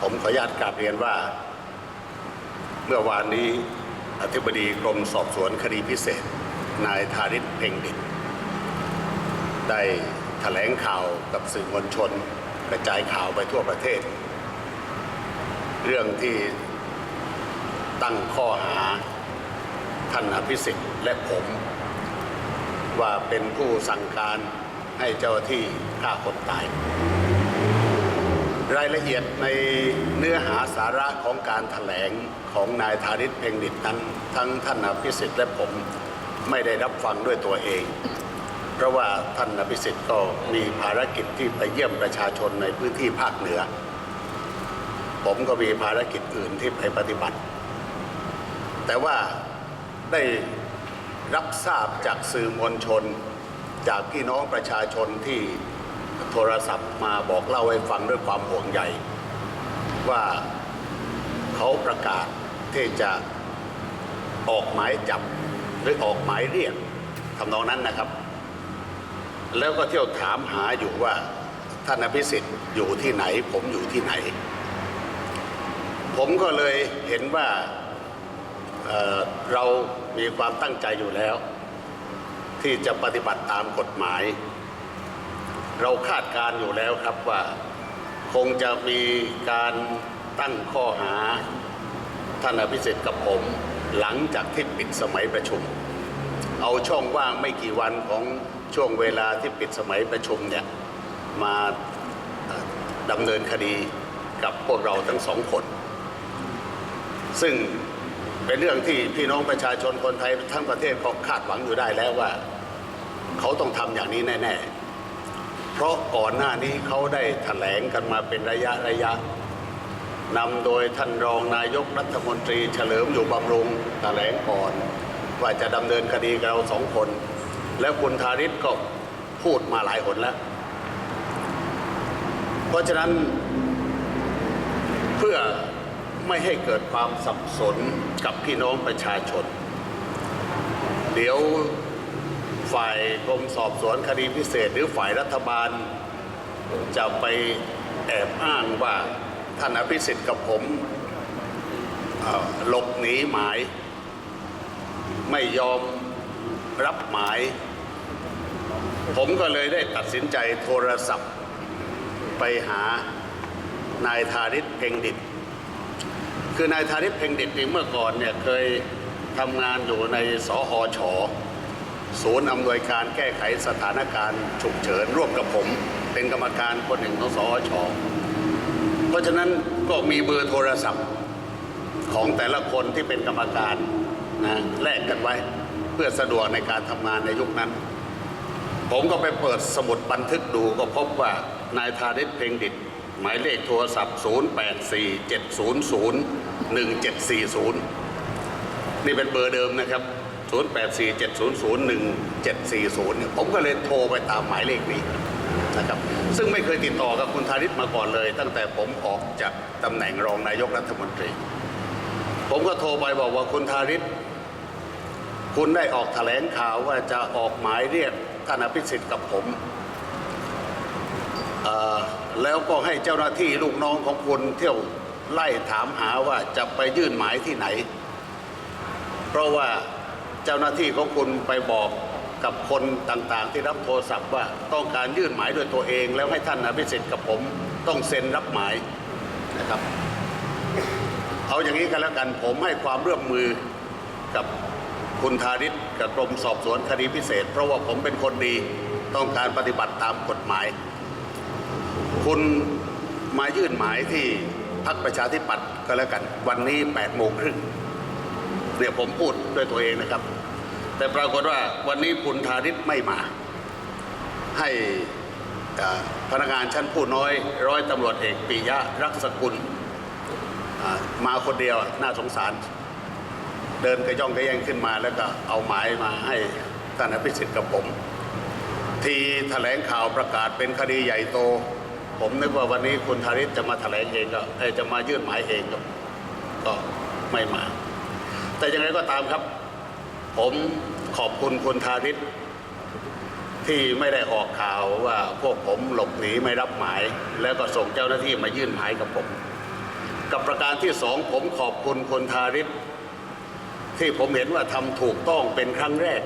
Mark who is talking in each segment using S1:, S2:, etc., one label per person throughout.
S1: ผมขออนุญาตกราบเรียนว่า เมื่อวานนี้อธิบดีกรมสอบสวนคดีพิเศษ นายธาริศเพ่งดิตได้แถลงข่าวกับสื่อมวลชน กระจายข่าวไปทั่วประเทศ เรื่องที่ตั้งข้อหาท่านอภิสิทธิ์และผม ว่าเป็นผู้สั่งการให้เจ้าที่ฆ่าคนตาย รายละเอียดในเนื้อหาสาระของการถแถลงของนายธาริศเพ่งดิตนั้น ทั้งท่านอภิสิทธิ์และผมไม่ได้รับฟังด้วยตัวเอง เพราะว่าท่านอภิสิทธิ์ก็มีภารกิจที่ไปเยี่ยมประชาชนในพื้นที่ภาคเหนือ ผมก็มีภารกิจอื่นที่ไปปฏิบัติ แต่ว่าได้รับทราบจากสื่อมวลชน จากพี่น้องประชาชนที่ โทรศัพท์มาบอกเล่าให้ฟังด้วยความห่วงใยว่าเขาประกาศที่จะออกหมายจับหรือออกหมายเรียกทำนองนั้นนะครับ แล้วก็เที่ยวถามหาอยู่ว่าท่านอภิสิทธิ์อยู่ที่ไหน ผมอยู่ที่ไหน ผมก็เลยเห็นว่าเเรามีความตั้งใจอยู่แล้ว ที่จะปฏิบัติตามกฎหมาย เราคาดการ์อยู่แล้วครับว่า คงจะมีการตั้งข้อหาท่านอภิสิทธิ์กับผม หลังจากที่ปิดสมัยประชุม เอาช่องว่างไม่กี่วันของช่วงเวลาที่ปิดสมัยประชุมเนี่ยมาดำเนินคดีกับพวกเราทั้งสองคน ซึ่งเป็นเรื่องที่พี่น้องประชาชนคนไทยทั้งประเทศเขาคาดหวังอยู่ได้แล้วว่า เขาต้องทำอย่างนี้แน่ ๆ เพราะก่อนหน้านี้เขาได้แถลงกันมาเป็นระยะระยะนำโดยท่านรองนายกรัฐมนตรีเฉลิมอยู่บำรุงแถลงก่อนว่าจะดำเนินคดีกับเราสองคน แล้วคุณธาริศก็พูดมาหลายหนแล้ว เพราะฉะนั้นเพื่อไม่ให้เกิดความสับสนกับพี่น้องประชาชน เดี๋ยว ฝ่ายกรมสอบสวนคดีพิเศษ หรือฝ่ายรัฐบาล จะไปแอบอ้างว่าท่านอภิสิทธิ์กับผมหลบหนีหมาย ไม่ยอมรับหมาย ผมก็เลยได้ตัดสินใจโทรศัพท์ ไปหานายธาริศเพ็งดิต คือนายธาริศเพ็งดิตี่เมื่อก่อนเนี่ยเคยทำงานอยู่ในสหช ศูนย์อำนวยการแก้ไขสถานการณ์ฉุกเฉินร่วมกับผม เป็นกรรมการคนหนึ่งของสหชเพราะฉะนั้นก็มีเบอร์โทรศัพท์ของแต่ละคนที่เป็นกรรมการนะแลกกันไว้ เพื่อสะดวกในการทำงานในยุคนั้น ผมก็ไปเปิดสมุดบันทึกดูก็พบว่านายธาริศเพ็งดิตหมายเลขโทรศัพท์ 0847001740 นี่เป็นเบอร์เดิมนะครับ 0847001740เนี่ยผมก็เลยโทรไปตามหมายเลขนี้นะครับซึ่งไม่เคยติดต่อกับคุณธาริศมาก่อนเลย ตั้งแต่ผมออกจากตำแหน่งรองนายกรัฐมนตรี ผมก็โทรไปบอกว่าคุณธาริศคุณได้ออกแถลงข่าวว่าจะออกหมายเรียกท่านอภิสิทธิ์กับผมแล้วก็ให้เจ้าหน้าที่ลูกน้องของคุณเที่ยวไล่ถามหาว่าจะไปยื่นหมายที่ไหน เพราะว่า เจ้าหน้าที่ของคุณไปบอกกับคนต่างๆ ที่รับโทรศัพท์ว่าต้องการยื่นหมายด้วยตัวเอง แล้วให้ท่านอภิสิทธิ์กับผมต้องเซ็นรับหมายนะครับ เอาอย่างนี้กันแล้วกันผมให้ความร่วมมือกับคุณธาริศกับกรมสอบสวนคดีพิเศษ เพราะว่าผมเป็นคนดีต้องการปฏิบัติตามกฎหมาย คุณมายื่นหมายที่พักประชาธิปัตย์ก็แล้วกัน วันนี้8โมงครึ่ง เนี่ยผมพูดด้วยตัวเองนะครับ แต่ปรากฏว่าวันนี้คุณธาริศไม่มา ให้พนักงานชั้นผู้น้อย ร้อยตำรวจเอกปิยะรักษกุลมาคนเดียวน่าสงสาร เดินกระย่องกระแยงขึ้นมาแล้วก็เอาหมายมาให้ท่านอภิสิทธิ์กับผม ทีแถลงข่าวประกาศเป็นคดีใหญ่โต ผมนึกว่าวันนี้คุณธาริศจะมาแถลงเองก็จะมายื่นหมายเองก็ไม่มา แต่อย่างไรก็ตามครับ ผมขอบคุณคุณธาริศที่ไม่ได้ออกข่าวว่าพวกผมหลบหนีไม่รับหมาย แล้วก็ส่งเจ้าหน้าที่มายื่นหมายกับผม กับประการที่สองผมขอบคุณคนทาริศที่ผมเห็นว่าทำถูกต้องเป็นครั้งแรก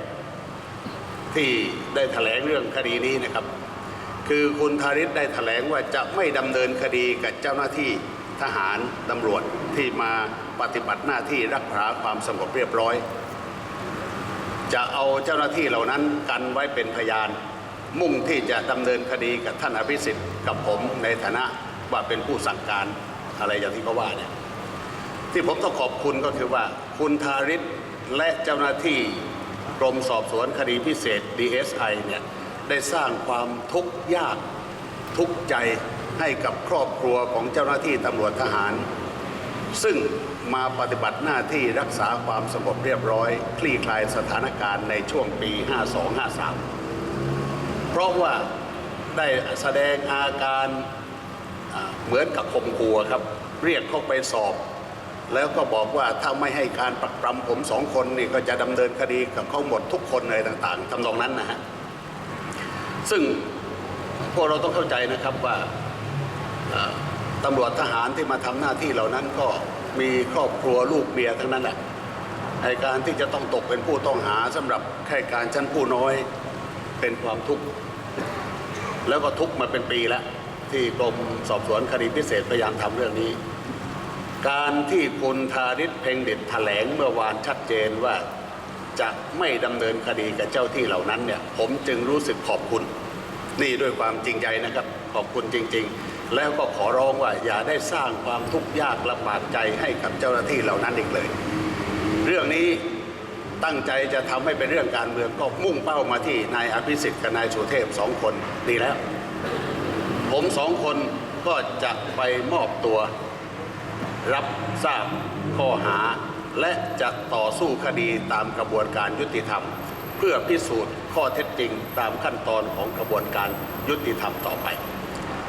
S1: ที่ได้แถลงเรื่องคดีนี้นะครับ คือคุณทาริศได้แถลงว่าจะไม่ดำเนินคดีกับเจ้าหน้าที่ ทหารตำรวจที่มาปฏิบัติหน้าที่รักษาความสงบเรียบร้อย จะเอาเจ้าหน้าที่เหล่านั้นกันไว้เป็นพยาน มุ่งที่จะดำเนินคดีกับท่านอภิสิทธิ์กับผมในฐานะว่าเป็นผู้สั่งการอะไรอย่างที่เขาว่าเนี่ยที่ผมต้องขอบคุณก็คือว่าคุณทาริศและเจ้าหน้าที่กรมสอบสวนคดีพิเศษ DSI เนี่ยได้สร้างความทุกข์ยาก ทุกข์ใจให้กับครอบครัวของเจ้าหน้าที่ตำรวจทหาร ซึ่งมาปฏิบัติหน้าที่รักษาความสงบเรียบร้อย คลี่คลายสถานการณ์ในช่วงปี 52-53 เพราะว่าได้แสดงอาการเหมือนกับข่มขู่ครับ เรียกเข้าไปสอบ แล้วก็บอกว่าถ้าไม่ให้การปรักปรำผมสองคนนี่ก็จะดำเนินคดีกับเขาหมดทุกคนอะไรต่างๆทำนองนั้นนะฮะซึ่ง วกเราต้องเข้าใจนะครับว่าตำรวจทหารที่มาทำหน้าที่เหล่านั้นก็มีครอบครัวลูกเมียทั้งนั้นแหละในการที่จะต้องตกเป็นผู้ต้องหาสำหรับแค่การชั้นผู้น้อยเป็นความทุกข์แล้วก็ทุกมาเป็นปีแล้ว ที่กรมสอบสวนคดีพิเศษพยายามทำเรื่องนี้ การที่คุณทาริศเพ่งเด็ดแถลงเมื่อวานชัดเจนว่าจะไม่ดำเนินคดีกับเจ้าที่เหล่านั้นเนี่ยผมจึงรู้สึกขอบคุณ นี่ด้วยความจริงใจนะครับ ขอบคุณจริง ๆ แล้วก็ขอร้องว่าอย่าได้สร้างความทุกข์ยากลำบากใจให้กับเจ้าหน้าที่เหล่านั้นอีกเลย เรื่องนี้ตั้งใจจะทำให้เป็นเรื่องการเมืองก็มุ่งเป้ามาที่นายอภิสิทธิ์กับนายสุเทพสองคนดีแล้ว ผมสองคนก็จะไปมอบตัว รับทราบข้อหา และจะต่อสู้คดีตามกระบวนการยุติธรรม เพื่อพิสูจน์ข้อเท็จจริงตามขั้นตอนของกระบวนการยุติธรรมต่อไป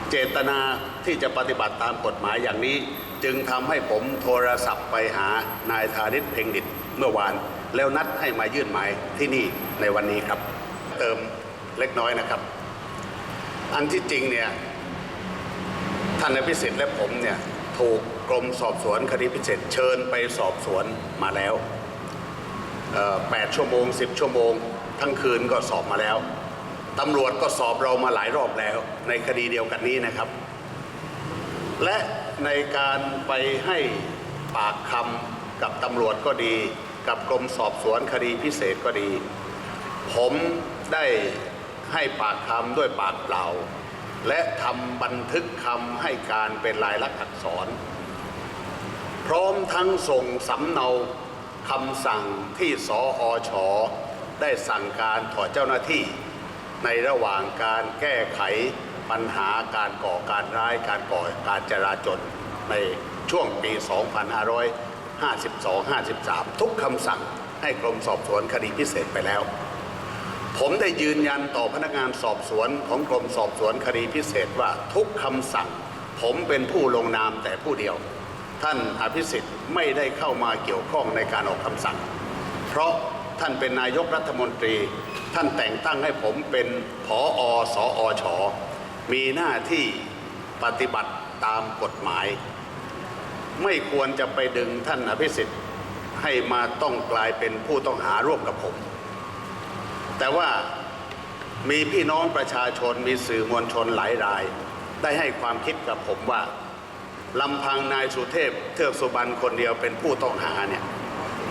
S1: เจตนาที่จะปฏิบัติตามกฎหมายอย่างนี้ จึงทำให้ผมโทรศัพท์ไปหานายธาริศเพ็งดิตเมื่อวาน แล้วนัดให้มายื่นหมายที่นี่ในวันนี้ครับ เติมเล็กน้อยนะครับ อันที่จริงเนี่ยท่านนายพิเศษและผมเนี่ยถูกกรมสอบสวนคดีพิเศษเชิญไปสอบสวนมาแล้ว 8 ชั่วโมง 10 ชั่วโมง ทั้งคืนก็สอบมาแล้วตำรวจก็สอบเรามาหลายรอบแล้ว ในคดีเดียวกันนี้นะครับ และในการไปให้ปากคำกับตำรวจก็ดี กับกรมสอบสวนคดีพิเศษก็ดี ผมได้ให้ปากคำด้วยปากเปล่า และทำบันทึกคำให้การเป็นลายลักษณ์อักษร พร้อมทั้งส่งสำเนา คำสั่งที่สออชอได้สั่งการต่อเจ้าหน้าที่ ในระหว่างการแก้ไขปัญหาการก่อการร้ายการก่อการจราจรในช่วงปี 2552-53 ทุกคำสั่งให้กรมสอบสวนคดีพิเศษไปแล้ว ผมได้ยืนยันต่อพนักงานสอบสวนของกรมสอบสวนคดีพิเศษว่าทุกคำสั่ง ผมเป็นผู้ลงนามแต่ผู้เดียว ท่านอภิสิทธิ์ไม่ได้เข้ามาเกี่ยวข้องในการออกคำสั่ง เพราะท่านเป็นนายกรัฐมนตรี ท่านแต่งตั้งให้ผมเป็นผออสออชมีหน้าที่ปฏิบัติตามกฎหมาย ไม่ควรจะไปดึงท่านอภิสิทธิ์ให้มาต้องกลายเป็นผู้ต้องหาร่วมกับผม แต่ว่ามีพี่น้องประชาชนมีสื่อมวลชนหลายราย ได้ให้ความคิดกับผมว่า ลำพังนายสุเทพเทือกสุบรรณคนเดียวเป็นผู้ต้องหาเนี่ย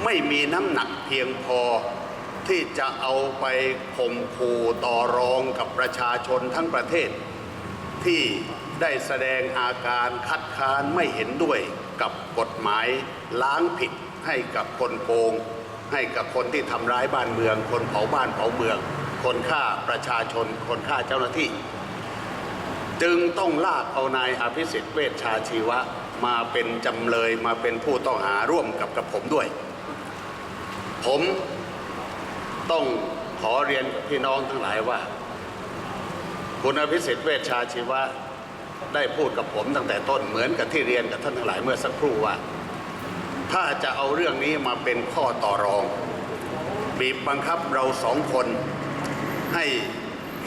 S1: ไม่มีน้ำหนักเพียงพอที่จะเอาไปข่มขู่ต่อรองกับประชาชนทั้งประเทศ ที่ได้แสดงอาการคัดค้านไม่เห็นด้วยกับกฎหมายล้างผิดให้กับคนโกง ให้กับคนที่ทำร้ายบ้านเมือง คนเผาบ้านเผาเมือง คนฆ่าประชาชน คนฆ่าเจ้าหน้าที่ จึงต้องลากเอานายอภิสิทธิ์เวชชาชีวะ มาเป็นจำเลยมาเป็นผู้ต้องหาร่วมกับกับผมด้วย ผมต้องขอเรียนกับพี่น้องทั้งหลายว่า คุณอภิสิทธิ์เวชชาชีวะได้พูดกับผมตั้งแต่ต้นเหมือนกับที่เรียนกับท่านทั้งหลายเมื่อสักครู่ว่า ถ้าจะเอาเรื่องนี้มาเป็นข้อต่อรอง บีบบังคับเราสองคนให้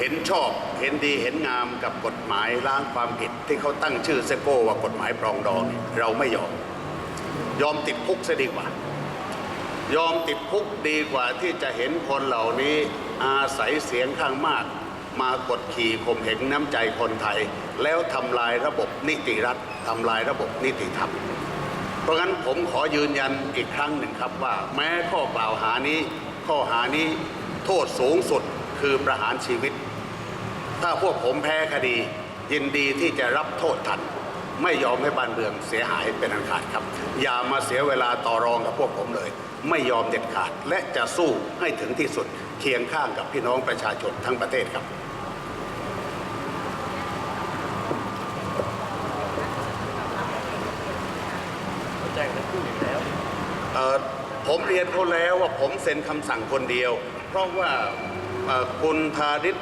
S1: เห็นชอบเห็นดีเห็นงามกับกฎหมายล้างความผิดที่เขาตั้งชื่อเซโก้ว่ากฎหมายปรองดองเนี่ยเราไม่ยอม ยอมติดคุกซะดีกว่า ยอมติดคุกดีกว่าที่จะเห็นคนเหล่านี้อาศัยเสียงข้างมาก มากดขี่ข่มเหงน้ำใจคนไทย แล้วทำลายระบบนิติรัฐทำลายระบบนิติธรรม เพราะงั้นผมขอยืนยันอีกครั้งหนึ่งครับว่า แม้ข้อกล่าวหานี้ ข้อหานี้โทษสูงสุดคือประหารชีวิต ถ้าพวกผมแพ้คดี ยินดีที่จะรับโทษทัน ไม่ยอมให้บ้านเมืองเสียหายเป็นอันขาดครับ อย่ามาเสียเวลาต่อรองกับพวกผมเลย ไม่ยอมเด็ดขาดและจะสู้ให้ถึงที่สุดเคียงข้างกับพี่น้องประชาชนทั้งประเทศครับ
S2: แจ้งทั้งคู่อยู่แล้ว
S1: เอ่อผมเรียนเขาแล้วว่าผมเซ็นคำสั่งคนเดียว เพราะว่าเอ่อคุณธาริศ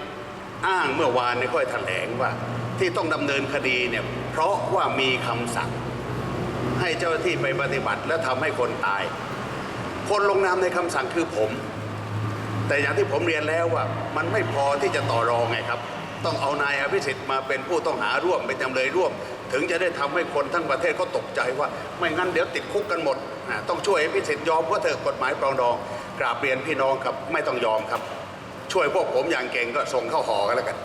S1: อ้างเมื่อวานในค่อยแถลงว่า ที่ต้องดำเนินคดีเนี่ยเพราะว่ามีคำสั่ง ให้เจ้าหน้าที่ไปปฏิบัติและทำให้คนตาย คนลงนามในคำสั่งคือผม แต่อย่างที่ผมเรียนแล้วว่า มันไม่พอที่จะต่อรองไงครับ ต้องเอานายอภิสิทธิ์มาเป็นผู้ต้องหาร่วมเป็นจำเลยร่วม ถึงจะได้ทำให้คนทั้งประเทศเขาตกใจว่า ไม่งั้นเดี๋ยวติดคุกกันหมด ต้องช่วยอภิสิทธิ์ยอมเพราะเถอกฎหมายปรองดองกราบเรียนพี่น้องครับไม่ต้องยอมครับ ช่วยพวกผมอย่างเก่งก็ส่งเข้าหอกันแล้วกัน